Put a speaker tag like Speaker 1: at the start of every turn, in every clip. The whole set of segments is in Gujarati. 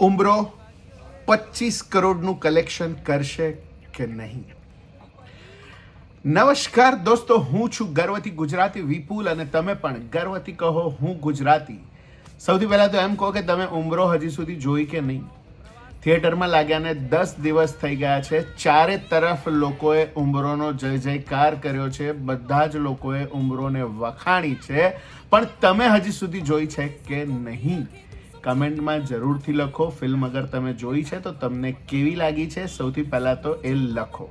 Speaker 1: ઉમરો પચીસ કરોડનું કલેક્શન કરશે કે નહીં? નમસ્કાર દોસ્તો, હું છું ગર્વથી ગુજરાતી વિપુલ અને તમે પણ ગર્વથી કહો હું ગુજરાતી. સૌથી પહેલાં તો એમ કહો કે તમે ઉમરો હજી સુધી જોઈ કે નહીં? થિયેટરમાં લાગ્યાને દસ દિવસ થઈ ગયા છે. ચારે તરફ લોકોએ ઉમરોનો જય જયકાર કર્યો છે. બધા જ લોકોએ ઉમરોને વખાણી છે. પણ તમે હજી સુધી જોઈ છે કે નહીં? કમેન્ટમાં જરૂરથી લખો. ફિલ્મ અગર તમે જોઈ છે તો તમને કેવી લાગી છે? સૌથી પહેલાં તો એ લખો.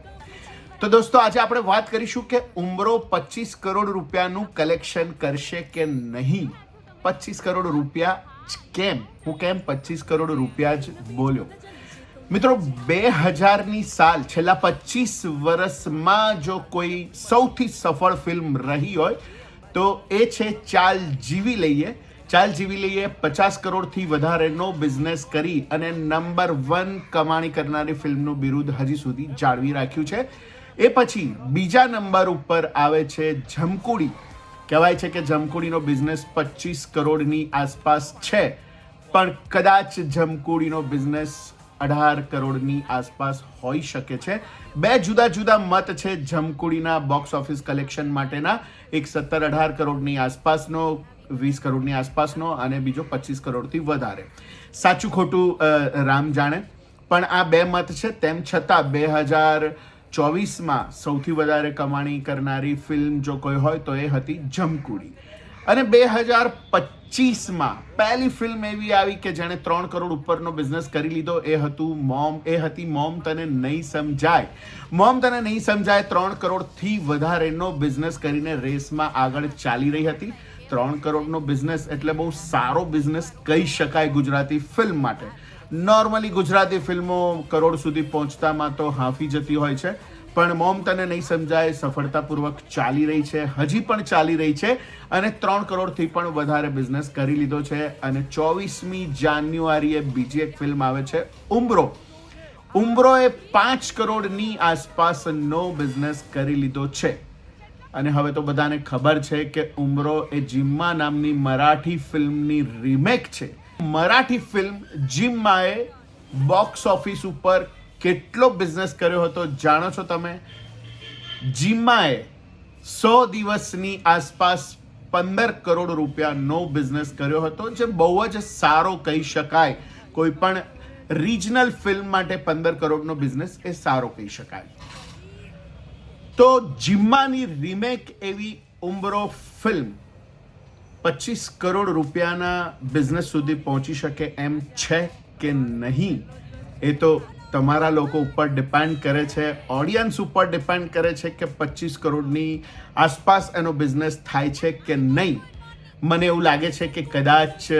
Speaker 1: તો દોસ્તો, આજે આપણે વાત કરીશું કે ઉમરો પચીસ કરોડ રૂપિયાનું કલેક્શન કરશે કે નહીં? પચીસ કરોડ રૂપિયા કેમ? હું કેમ પચીસ કરોડ રૂપિયા જ બોલ્યો? મિત્રો, બે હજારની સાલ, છેલ્લા પચીસ વર્ષમાં જો કોઈ સૌથી સફળ ફિલ્મ રહી હોય, તો એ છે ચાલ જીવી લઈએ. ચાલ જીવી લઈએ. પચાસ કરોડથી વધારેનો બિઝનેસ કરી અને નંબર વન કમાણી કરનારી ફિલ્મનું બિરુદ હજી સુધી જાળવી રાખ્યું છે. એ પછી બીજા નંબર ઉપર આવે છે જમકુડી. કહેવાય છે કે જમકુડીનો બિઝનેસ પચીસ કરોડની આસપાસ છે. પણ કદાચ જમકુડીનો બિઝનેસ અઢાર કરોડની આસપાસ હોઈ શકે છે. બે જુદા જુદા મત છે જમકુડીના બોક્સ ઓફિસ કલેક્શન માટેના. એક સત્તર અઢાર કરોડની આસપાસનો વીસ કરોડની આસપાસનો અને બીજો પચીસ કરોડથી વધારે. સાચું ખોટું રામ જાણે. પણ આ બે મત છે, તેમ છતાં બે હજાર ચોવીસમાં સૌથી વધારે કમાણી કરનારી ફિલ્મ જો કોઈ હોય તો એ હતી જમકુડી. અને બે હજાર પચીસમાં પહેલી ફિલ્મ એવી આવી કે જેણે ત્રણ કરોડ ઉપરનો બિઝનેસ કરી લીધો, એ હતું મોમ, એ હતી મોમ તને નહીં સમજાય. મોમ તને નહીં સમજાય, ત્રણ કરોડથી વધારેનો બિઝનેસ કરીને રેસમાં આગળ ચાલી રહી હતી. ત્રણ કરોડનો બિઝનેસ એટલે બહુ સારો બિઝનેસ કહી શકાય ગુજરાતી ફિલ્મ માટે. નોર્મલી ગુજરાતી ફિલ્મો કરોડ સુધી પહોંચતામાં તો હાંફી જતી હોય છે. પણ મોમ તને નહીં સમજાય, સફળતાપૂર્વક ચાલી રહી છે, હજી પણ ચાલી રહી છે અને ત્રણ કરોડથી પણ વધારે બિઝનેસ કરી લીધો છે અને ચોવીસમી જાન્યુઆરીએ બીજી એક ફિલ્મ આવે છે, ઉમરો. ઉમરોએ પાંચ કરોડની આસપાસનો બિઝનેસ કરી લીધો છે. અને હવે તો બધાને ખબર છે કે ઉમરો એ જિમ્મા નામની મરાઠી ફિલ્મની રીમેક છે. મરાઠી ફિલ્મ જિમ્માએ બોક્સ ઓફિસ ઉપર કેટલો બિઝનેસ કર્યો હતો જાણો છો તમે? જિમ્માએ સો દિવસની આસપાસ પંદર કરોડ રૂપિયાનો બિઝનેસ કર્યો હતો, જે બહુ જ સારો કહી શકાય. કોઈ પણ રિજનલ ફિલ્મ માટે પંદર કરોડનો બિઝનેસ એ સારો કહી શકાય. તો જિમ્માની રીમેક એવી ઉમરો ફિલ્મ પચીસ કરોડ રૂપિયાના બિઝનેસ સુધી પહોંચી શકે એમ છે કે નહીં? એ તો તમારા લોકો ઉપર ડિપેન્ડ કરે છે ઓડિયન્સ ઉપર ડિપેન્ડ કરે છે કે પચીસ કરોડની આસપાસ એનો બિઝનેસ થાય છે કે નહીં? મને એવું લાગે છે કે કદાચ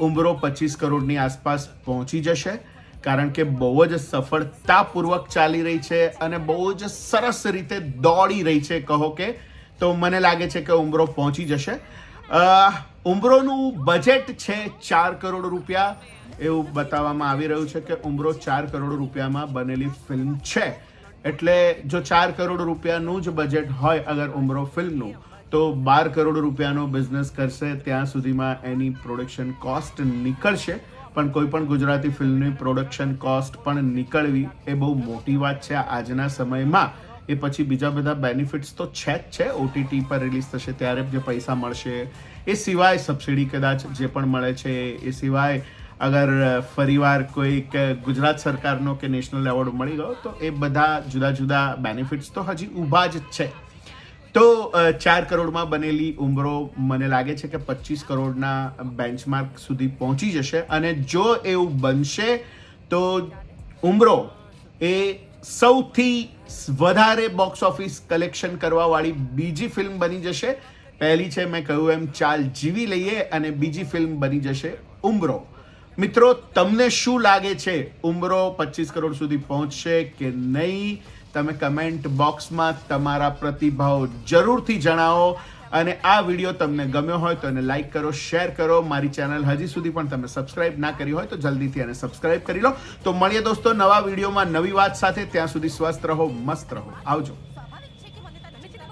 Speaker 1: ઉમરો પચીસ કરોડની આસપાસ પહોંચી જશે. કારણ કે બહુ જ સફળતાપૂર્વક ચાલી રહી છે અને બહુ જ સરસ રીતે દોડી રહી છે, કહો કે. તો મને લાગે છે કે ઉમરો પહોંચી જશે. ઉમરોનું બજેટ છે ચાર કરોડ રૂપિયા. એવું બતાવવામાં આવી રહ્યું છે કે ઉમરો ચાર કરોડ રૂપિયામાં બનેલી ફિલ્મ છે. એટલે જો ચાર કરોડ રૂપિયાનું જ બજેટ હોય અગર ઉમરો ફિલ્મનું તો બાર કરોડ રૂપિયાનો બિઝનેસ કરશે. ત્યાં સુધીમાં એની પ્રોડક્શન કોસ્ટ નીકળશે. પણ કોઈ પણ ગુજરાતી ફિલ્મની પ્રોડક્શન કોસ્ટ પણ નીકળવી એ બહુ મોટી વાત છે. આજના સમયમાં એ પછી બીજા બધા બેનિફિટ્સ તો છે જ છે. ઓટીટી પર રિલીઝ થશે ત્યારે જે પૈસા મળશે. એ સિવાય સબસિડી કદાચ જે પણ મળે છે, એ સિવાય અગર ફરીવાર કોઈક ગુજરાત સરકારનો કે નેશનલ એવોર્ડ મળી ગયો, તો એ બધા જુદા જુદા બેનિફિટ્સ તો હજી ઊભા જ છે. તો ચાર કરોડમાં બનેલી ઉમરો મને લાગે છે કે પચીસ કરોડના બેન્ચમાર્ક સુધી પહોંચી જશે અને જો એવું બનશે, તો ઉમરો એ સૌથી વધારે બોક્સ ઓફિસ કલેક્શન કરવાવાળી બીજી ફિલ્મ બની જશે. પહેલી છે મેં કહ્યું એમ, ચાલ જીવી લઈએ અને બીજી ફિલ્મ બની જશે ઉમરો મિત્રો, તમને શું લાગે છે? ઉમરો પચીસ કરોડ સુધી પહોંચશે કે નહીં? તમે કમેન્ટ બોક્સમાં તમારા પ્રતિભાવ જરૂરથી જણાવો અને આ વીડિયો તમને ગમ્યો હોય તો એને લાઈક કરો, શેર કરો. મારી ચેનલ હજી સુધી પણ તમે સબસ્ક્રાઇબ ના કરી હોય તો જલ્દીથી એને સબસ્ક્રાઇબ કરી લો. તો મળીએ દોસ્તો નવા વિડીયોમાં નવી વાત સાથે. ત્યાં સુધી સ્વસ્થ રહો, મસ્ત રહો. આવજો.